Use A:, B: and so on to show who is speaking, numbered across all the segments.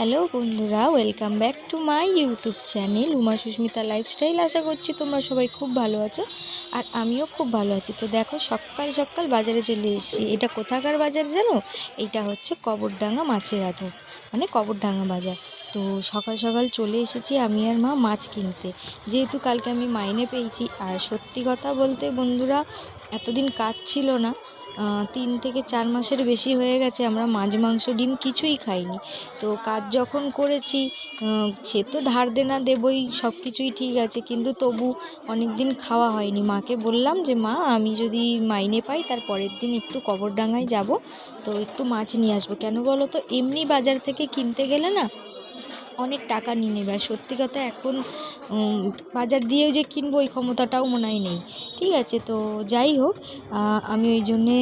A: Hello বন্ধুরা welcome back to my YouTube channel Uma Susmita lifestyle আশা করছি তোমরা সবাই খুব ভালো আছো আর আমিও খুব ভালো আছি। তো দেখো সকাল সকাল বাজারে চলে এসেছি। এটা কোথাকার বাজার জানো? এটা হচ্ছে কবরডাঙ্গা মাছের আড়ত মানে কবরডাঙ্গা বাজার। তো সকাল সকাল চলে এসেছি আমি আর মা মাছ কিনতে। যেহেতু কালকে আমি মাইনে পেয়েছি, আর সত্যি কথা বলতে বন্ধুরা, এতদিন কাজ ছিল না তিন থেকে চার মাসের বেশি হয়ে গেছে, আমরা মাছ মাংস ডিম কিছুই খাইনি। তো কাজ যখন করেছি সে তো ধার দেনা দেবই, সব কিছুই ঠিক আছে, কিন্তু তবু অনেক দিন খাওয়া হয়নি। মাকে বললাম যে, মা, আমি যদি মাইনে পাই, তার পরের দিন একটু কবরডাঙ্গায় যাব, তো একটু মাছ নিয়ে আসব। কেন বলো তো, এমনি বাজার থেকে কিনতে গেলে না অনেক টাকা নিয়ে নেবে। আর সত্যি কথা এখন বাজার দিয়েও যে কিনবো ওই ক্ষমতাটাও মনে হয় নেই। ঠিক আছে তো যাই হোক আমি ওই জন্যে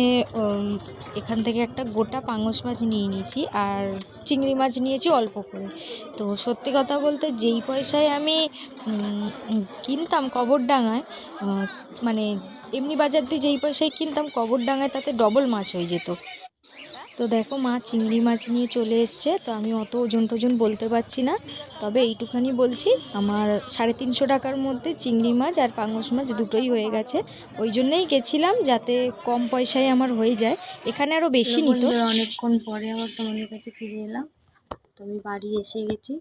A: এখান থেকে একটা গোটা পাঙস মাছ নিয়ে নিয়েছি। আর চিংড়ি মাছ নিয়েছি অল্প করে। তো সত্যি কথা বলতে যেই পয়সায় আমি কিনতাম কবরডাঙ্গায় আহ, মানে এমনি বাজার দিয়ে যেই পয়সায় কিনতাম কবরডাঙ্গায় তাতে ডবল মাছ হয়ে যেত। তো দেখো মা চিংড়ি মাছ নিয়ে চলে এসছে, তো আমি অত ওজন টোজন বলতে পারছি না। তবে এইটুখানি বলছি, আমার সাড়ে তিনশো টাকার মধ্যে চিংড়ি মাছ আর পাঙস মাছ দুটোই হয়ে গেছে। ওই জন্যই গেছিলাম যাতে কম পয়সায় আমার হয়ে যায়। এখানে আরও বেশি নিত।
B: অনেকক্ষণ পরে আবার তোমাদের কাছে ফিরে এলাম। তো আমি বাড়ি এসে গেছি।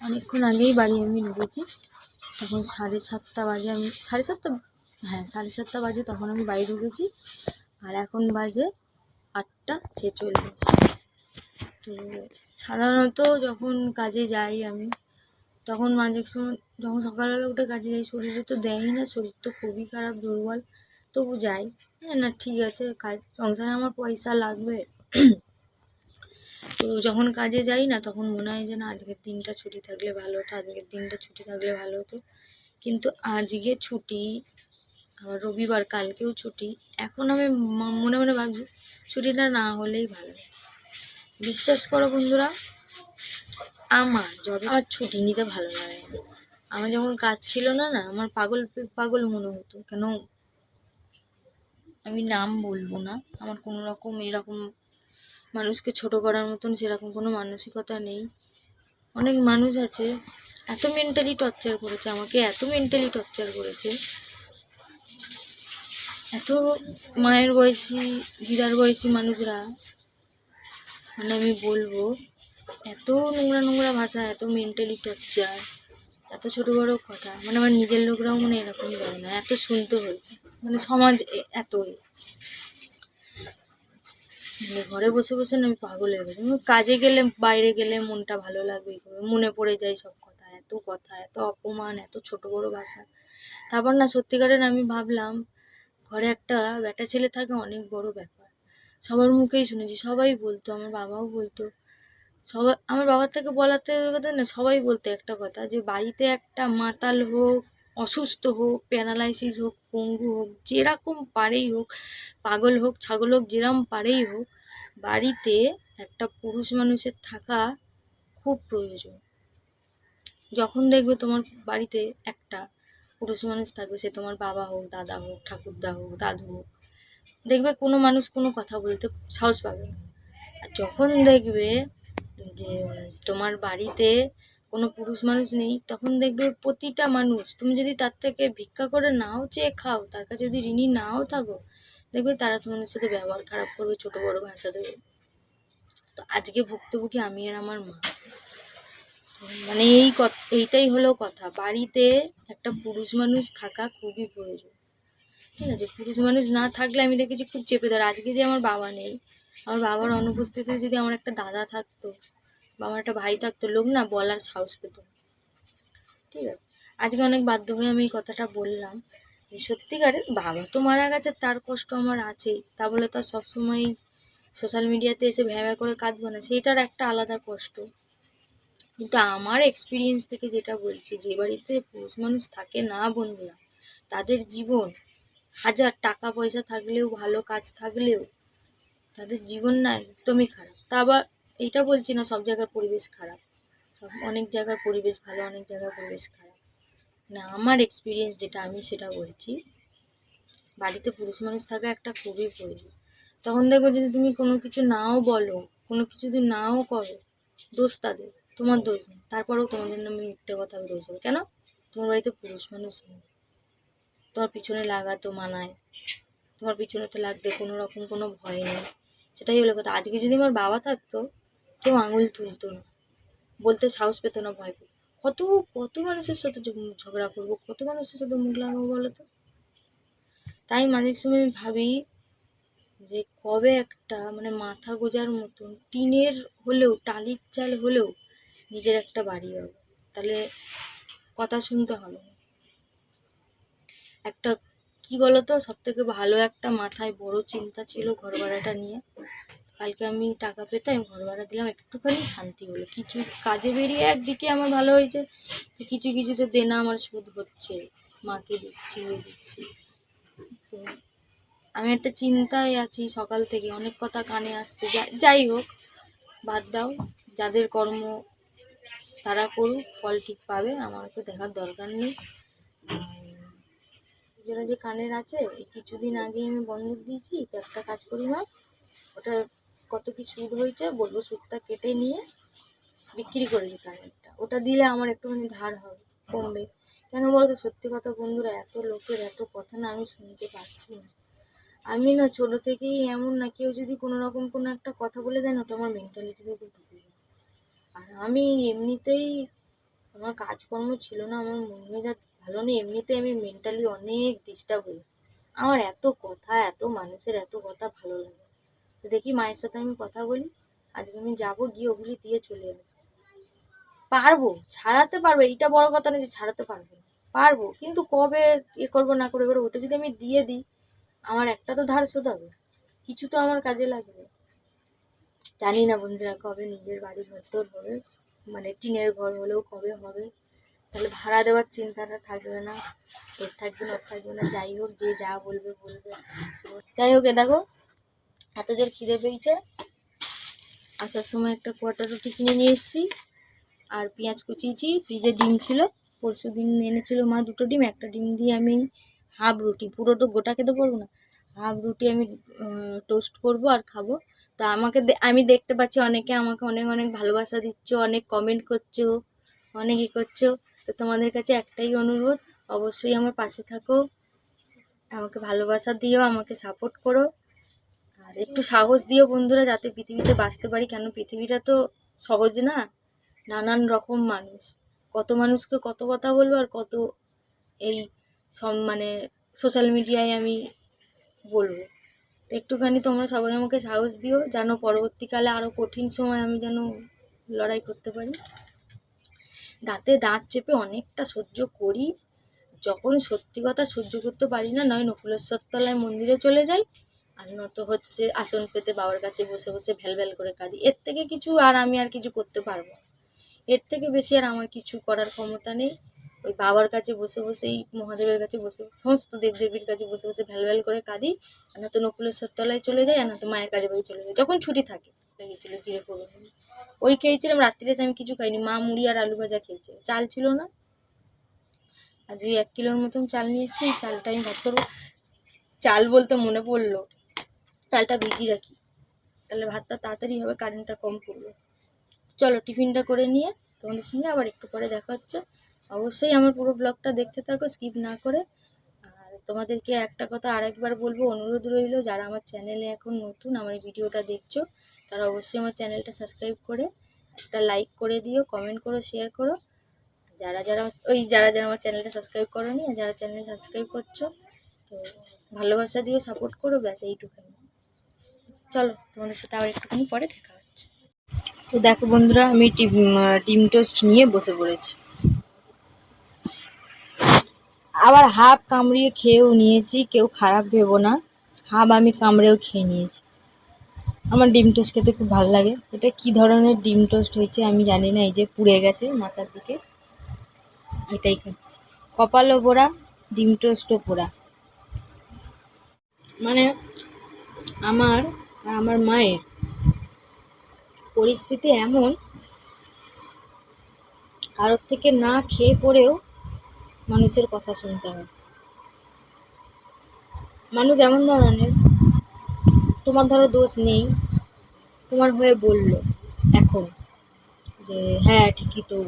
B: অনেকক্ষণ আগেই বাড়ি আমি ঢুকেছি। তখন সাড়ে সাতটা বাজে আমি, সাড়ে সাতটা হ্যাঁ সাড়ে সাতটা বাজে তখন আমি বাড়ি ঢুকেছি। আর এখন বাজে আটটা ছেচল্লিশ। তো সাধারণত যখন কাজে যাই আমি, তখন মাঝে সময়, যখন সকালবেলা উঠে কাজে যাই, শরীরে তো দেয়ই না, শরীর তো খুবই খারাপ, দুর্বল। তবু যাই। হ্যাঁ না, ঠিক আছে, কাজ, সংসারে আমার পয়সা লাগবে। তো যখন কাজে যাই না, তখন মনে হয় যে না, আজকের দিনটা ছুটি থাকলে ভালো হতো, আজকের দিনটা ছুটি থাকলে ভালো হতো। কিন্তু আজকে ছুটি, আবার রবিবার, কালকেও ছুটি। এখন আমি মনে মনে ভাবছি ছুটিটা না হলেই ভালো। বিশ্বাস করো বন্ধুরা, আমার যবে আমার ছুটি নিতে ভালো লাগে আমার যখন কাজ ছিল না না, আমার পাগল পাগল মনে হতো। কেন? আমি নাম বলব না। আমার কোনো রকম এরকম মানুষকে ছোট করার মতন সেরকম কোনো মানসিকতা নেই। অনেক মানুষ আছে, এত মেন্টালি টর্চার করেছে, আমাকে এত মেন্টালি টর্চার করেছে। এত মায়ের বয়সী, দিদার বয়সী মানুষরা মানে আমি বলব, এত নোংরা নোংরা ভাষা, এত মেন্টালি টর্চার এত ছোট বড় কথা মানে আমার নিজের লোকরাও মানে এরকম দেয় না, এত শুনতে হয়েছে মানে সমাজ এতই মানে ঘরে বসে বসে না আমি পাগল হয়ে গেছি কাজে গেলে, বাইরে গেলে মনটা ভালো লাগবে। মনে পড়ে যায় সব কথা, এত কথা, এত অপমান, এত ছোট বড় ভাষা তারপর না সত্যিকারের আমি ভাবলাম ঘরে একটা বেটা ছেলে থাকে, অনেক বড় ব্যাপার। সবার মুখেই শুনেছি, সবাই বলতো, আমার বাবাও বলতো। সবাই আমার বাবার থেকে থেকে কথা না, সবাই বলতো একটা কথা যে, বাড়িতে একটা মাতাল হোক, অসুস্থ হোক, প্যারালাইসিস হোক, পঙ্গু হোক, যেরকম পারেই হোক, পাগল হোক, ছাগল হোক যেরকম পারেই হোক, বাড়িতে একটা পুরুষ মানুষের থাকা খুব প্রয়োজন। যখন দেখবে তোমার বাড়িতে একটা পুরুষ মানুষ থাকবে সে তোমার বাবা হোক, দাদা হোক, ঠাকুরদা হোক, দাদু হোক। দেখবে কোনো মানুষ কোনো কথা বলতে সাহস পাবে না। আর যখন দেখবে যে তোমার বাড়িতে কোনো পুরুষ মানুষ নেই, তখন দেখবে প্রতিটা মানুষ, তুমি যদি তার থেকে ভিক্ষা করে নাও, চেয়ে খাও, তার কাছে যদি ঋণী নাও থাকো, দেখবে তারা তোমাদের সাথে ব্যবহার খারাপ করবে, ছোট বড় ভাষা দেবে। তো আজকে ভুক্তভোগী আমি আর আমার মা। মানে এই এইটাই হলো কথা। বাড়িতে একটা পুরুষ মানুষ থাকা খুবই প্রয়োজন। ঠিক আছে? পুরুষ মানুষ না থাকলে আমি দেখেছি খুব চেপে ধরে। আজকে যে আমার বাবা নেই, আমার বাবার অনুপস্থিতিতে যদি আমার একটা দাদা থাকতো বা আমার একটা ভাই থাকতো, লোক না বলার সাহস পেত ঠিক আছে? আজকে অনেক বাধ্য হয়ে আমি এই কথাটা বললাম যে, সত্যিকারের বাবা তো মারা গেছে, তার কষ্ট আমার আছেই। তা বলে তো সবসময় সোশ্যাল মিডিয়াতে এসে ভ্যা করে কাঁদবো না। সেইটার একটা আলাদা কষ্ট। কিন্তু আমার এক্সপিরিয়েন্স থেকে যেটা বলছি, যে বাড়িতে পুরুষ মানুষ থাকে না বন্ধুরা, তাদের জীবন হাজার টাকা পয়সা থাকলেও, ভালো কাজ থাকলেও তাদের জীবন না একদমই খারাপ। তা আবার এটা বলছি না সব জায়গার পরিবেশ খারাপ, সব অনেক জায়গার পরিবেশ ভালো, অনেক জায়গার পরিবেশ খারাপ। না, আমার এক্সপিরিয়েন্স যেটা আমি সেটা বলছি, বাড়িতে পুরুষ মানুষ থাকা একটা খুবই প্রয়োজন। তখন দেখো যদি তুমি কোনো কিছু নাও বলো, কোনো কিছু যদি নাও করো, দোষ তাদের। তোমার দোষ নেই। তারপরেও তোমাদের নামে মিথ্যে কথা আমি দোষ কেন? তোমার বাড়িতে পুরুষ মানুষ নেই। তোমার পিছনে লাগাতো মানায়। তোমার পিছনে তো লাগতে কোনো রকম কোনো ভয় নেই। সেটাই হলো কথা। আজকে যদি আমার বাবা থাকতো, কেউ আঙুল তুলতো না। বলতে সাহস পেতো না ভয় পেত কত কত মানুষের সাথে ঝগড়া করব? কত মানুষের সাথে মুখ লাগাবো বলো তো? তাই মাঝে সময় আমি ভাবি যে কবে একটা মানে মাথা গোজার মতন, টিনের হলেও, টালির চাল হলেও নিজের একটা বাড়ি হবে। তাহলে কথা শুনতে হবে। একটা, কি বলতো? সব থেকে ভালো একটা মাথায় বড় চিন্তা ছিল ঘর ভাড়াটা নিয়ে। কালকে আমি টাকা পেতে আমি ঘর ভাড়া দিলাম, একটুখানি শান্তি হলো। কিছু কাজে বেরিয়ে একদিকে আমার ভালো হয়েছে যে কিছু কিছুতে দেনা আমার শোধ হচ্ছে, মাকে দিচ্ছি দিচ্ছি। তো আমি একটা চিন্তায় আছি সকাল থেকে, অনেক কথা কানে আসছে। যাই হোক, বাদ দাও। যাদের কর্ম তারা করুক, ফল ঠিক পাবে, আমার তো দেখার দরকার নেই। যেটা যে কানের আছে কিছুদিন আগে আমি বন্ধক দিয়েছি, তো একটা কাজ করি না। ওটা কত কি সুদ হয়েছে, বলব সুদটা কেটে নিয়ে বিক্রি করেছি কানেরটা। ওটা দিলে আমার একটুখানি ধার হবে, কমবে। কেন বলতো, সত্যি কথা বন্ধুরা, এত লোকের এত কথা না আমি শুনতে পাচ্ছি না। আমি না ছোটো থেকেই এমন না, কেউ যদি কোনো রকম কোনো একটা কথা বলে দেন, ওটা আমার মেন্টালিটিতে খুব আর আমি এমনিতেই আমার কাজকর্ম ছিল না, আমার মন মেজাজ ভালো নেই, এমনিতেই আমি মেন্টালি অনেক ডিস্টার্ব হয়ে যাচ্ছি। আমার এত কথা, এত মানুষের এত কথা ভালো লাগে। দেখি মায়ের সাথে আমি কথা বলি, আজকে আমি যাব গিয়ে ওগুলি দিয়ে চলে আসব। পারব, ছাড়াতে পারব, এইটা বড় কথা না যে ছাড়াতে পারব পারব, কিন্তু কবে এ করব না করব, এবার ওটা যদি আমি দিয়ে দিই, আমার একটা তো ধার শোধ হবে কিছু তো আমার কাজে লাগবে। জানি না বন্ধুরা কবে নিজের বাড়ি ঘর তোর হবে মানে টিনের ঘর হলেও কবে হবে। তাহলে ভাড়া দেওয়ার চিন্তাটা থাকবে না, এর থাকবে না, ওর থাকবে না, যাই হোক, যে যা বলবে বলবে। যাই হোক, এ দেখো, এত জোর খিদে পেয়েছে। আসার সময় একটা কোয়াটার রুটি কিনে নিয়ে এসেছি, আর পেঁয়াজ কুচিয়েছি, ফ্রিজে ডিম ছিল, পরশু দিন এনেছিল মা দুটো ডিম, একটা ডিম দিয়ে আমি হাফ রুটি, পুরো তো গোটা খেতে পারব না, হাফ রুটি আমি টোস্ট করব আর খাব। তা আমাকে আমি দেখতে পাচ্ছি অনেকে আমাকে অনেক অনেক ভালোবাসা দিচ্ছ, অনেক কমেন্ট করছ, অনেক ই করছ। তো তোমাদের কাছে একটাই অনুরোধ, অবশ্যই আমার পাশে থাকো, আমাকে ভালোবাসা দিও, আমাকে সাপোর্ট করো। আর একটু সাহস দিও বন্ধুরা, যাতে পৃথিবীতে বাঁচতে পারি। কেন পৃথিবীটা তো সহজ না, নানান রকম মানুষ। কত মানুষকে কত কথা বলব আর কত এই সব মানে সোশ্যাল মিডিয়ায় আমি বলব। তো একটুখানি তোমরা সবাই আমাকে সাহস দিও, যেন পরবর্তীকালে আরও কঠিন সময় আমি যেন লড়াই করতে পারি। দাঁতে দাঁত চেপে অনেকটা সহ্য করি। যখন সত্যি কথা সহ্য করতে পারি না, নয় নকুলেশ্বর তলায় মন্দিরে চলে যাই, আর নত হচ্ছে আসন পেতে বাবার কাছে বসে বসে ভ্যাল ভ্যাল করে কাঁদি। এর থেকে কিছু আর আমি আর কিছু করতে পারব। এর থেকে বেশি আর আমার কিছু করার ক্ষমতা নেই। ওই বাবার কাছে বসে বসেই, মহাদেবের কাছে বসে সমস্ত দেবদেবীর কাছে বসে বসে ভ্যাল ভ্যাল করে কাঁদি, আর নয়তো নকুলেশ্বর তলায় চলে যায়, আর নয়তো মায়ের কাছে বাড়ি চলে যাই যখন ছুটি থাকে, লেগেছিল জিরে ফোড়ন ওই খেয়েছিলাম, রাত্রিরে আমি কিছু খাইনি, মা মুড়ি আর আলু ভাজা খেয়েছে। চাল ছিল না। আজ ওই এক কিলোর মতন চাল নিয়ে এসেছি চালটা আমি ভাত করব। চাল বলতে মনে পড়ল, চালটা ভিজিয়ে রাখি। তাহলে ভাতটা তাড়াতাড়ি হবে কারেন্টটা কম পড়বে চলো, টিফিনটা করে নিয়ে তোমাদের সঙ্গে আবার একটু পরে দেখা হচ্ছে। অবশ্যই আমার পুরো ব্লগটা দেখতে থাকো স্কিপ না করে। আর তোমাদেরকে একটা কথা আরেকবার বলব, অনুরোধ রইল, যারা আমার চ্যানেলে এখন নতুন, আমার ভিডিওটা দেখছ, তারা অবশ্যই আমার চ্যানেলটা সাবস্ক্রাইব করে, একটা লাইক করে দিও কমেন্ট করো শেয়ার করো। যারা যারা, ওই যারা যারা আমার চ্যানেলটা সাবস্ক্রাইব করোনি, আর যারা চ্যানেল সাবস্ক্রাইব করছ, তো ভালোবাসা দিও সাপোর্ট করো, ব্যাস এইটুখানি চলো, তোমাদের সাথে আবার একটুখানি পরে দেখা হচ্ছে। তো দেখো বন্ধুরা, আমি ডিম ডিম টোস্ট নিয়ে বসে পড়েছি। আবার হাফ কামড়িয়ে খেয়েও নিয়েছি, কেউ খারাপ ভেবো না। হাফ আমি কামড়েও খেয়ে নিয়েছি। আমার ডিম টোস্ট খেতে খুব ভালো লাগে। এটা কি ধরনের ডিম টোস্ট হয়েছে আমি জানি না, এই যে পুড়ে গেছে মাথার দিকে। এটাই খাচ্ছি। কপালও পোড়া, ডিম টোস্টও পোড়া। মানে আমার আমার মায়ের পরিস্থিতি এমন, কারোর থেকে না খেয়ে পড়েও মানুষের কথা শুনতে হয়। মানুষ এমন ধরনের, তোমার ধরো দোষ নেই, তোমার হয়ে বলল এখন যে হ্যাঁ ঠিকই তো।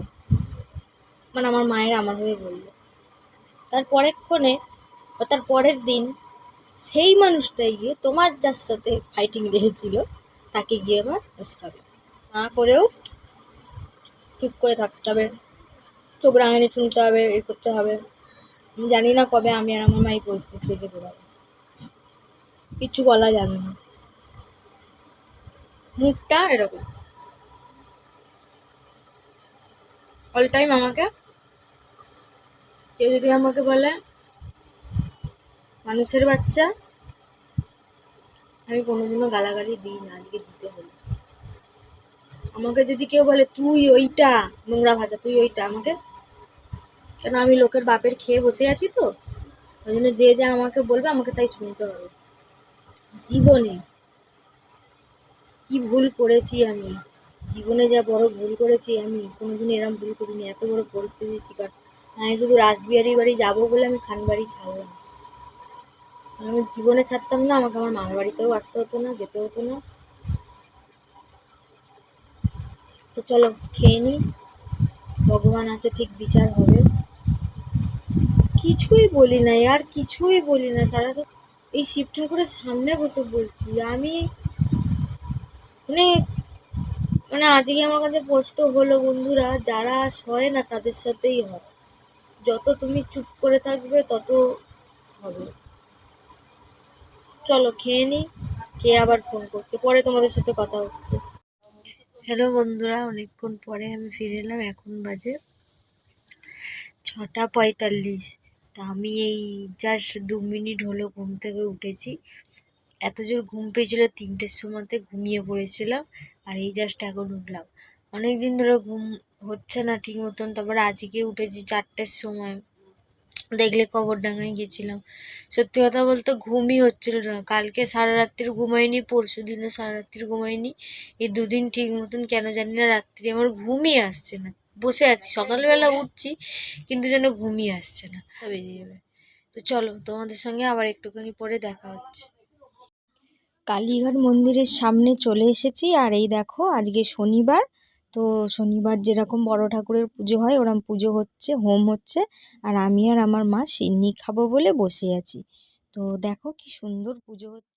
B: মানে আমার মায়ের আমার হয়ে বলল। তার পরেক্ষণে বা তার পরের দিন সেই মানুষটাই গিয়ে তোমার যার সাথে ফাইটিং রেখেছিল তাকে গিয়ে আবার উস্কাবে। না করেও চুপ করে থাকতে হবে। চোখ রাঙানি শুনতে হবে, এ করতে হবে। জানি না কবে আমি আর আমার মা এই পরিস্থিতি থেকে বেরোবো কিছু বলা যাবে না। মুখটা এরকম। অল টাইম আমাকে? কেউ যদি আমাকে বলে, মানুষের বাচ্চা, আমি কোনোদিনও গালাগালি দিই না, আজকে দিতে হলো আমাকে যদি কেউ বলে, তুই ওইটা, নোংরা ভাষা তুই ওইটা আমাকে? কেন আমি লোকের বাপের খেয়ে বসে আছি তো। ওই জন্য যে যা আমাকে বলবে, আমাকে তাই শুনতে হবে। জীবনে কি ভুল করেছি আমি? জীবনে যা বড় ভুল করেছি আমি কোনোদিন এরম ভুল করিনি। এত বড় পরিস্থিতির শিকার। আমি শুধু রাসবিহারি বাড়ি যাব বলে আমি খান বাড়ি ছাড়লাম। আমি জীবনে ছাড়তাম না, আমাকে আমার মামার বাড়িতেও আসতে হতো না, যেতে হতো না। তো চলো খেয়ে নিই ভগবান আছে, ঠিক বিচার হবে। কিছুই বলি না আর, কিছুই বলি না। সারা এই শিব ঠাকুরের সামনে বসে বলছি, আমি মানে মানে আজকে আমার কাছে কষ্ট হলো বন্ধুরা, যারা সয় না তাদের সাথেই হয়। যত তুমি চুপ করে থাকবে, তত হবে। চলো খেয়ে নিই কে আবার ফোন করছে? পরে তোমাদের সাথে কথা হচ্ছে। হ্যালো বন্ধুরা, অনেকক্ষণ পরে আমি ফিরে এলাম, এখন বাজে ছটা পঁয়তাল্লিশ। তা আমি এই জাস্ট দু মিনিট হলো ঘুম থেকে উঠেছি। এত জোর ঘুম পেয়েছিল, তিনটের সময়তে ঘুমিয়ে পড়েছিলাম আর এই জাস্ট এখন উঠলাম। অনেক দিন ধরে ঘুম হচ্ছে না ঠিক মতন, তারপরে আজকে উঠেছি চারটের সময়। দেখলে কবরডাঙ্গায় গেছিলাম। সত্যি কথা বলতে ঘুমই হচ্ছিল না। কালকে সারা রাত্রির ঘুমাইনি পরশু দিনও সারা রাত্রির ঘুমাইনি। এই দুদিন ঠিক মতন কেন জানি না রাত্রি আমার ঘুমই আসছে না। বসে আছি সকালবেলা উঠছি কিন্তু যেন ঘুমই আসছে না। বেরিয়ে যাবে। তো চলো তোমাদের সঙ্গে আবার একটুখানি পরে দেখা হচ্ছে।
A: কালীঘাট মন্দিরের সামনে চলে এসেছি আর এই দেখো আজকে শনিবার। তো শনিবার যেরকম বড় ঠাকুরের পুজো হয়, ওরম পুজো হচ্ছে, হোম হচ্ছে। আর আমি আর আমার মা সিন্নি খাব বলে বসে আছি। তো দেখো কি সুন্দর পুজো হচ্ছে।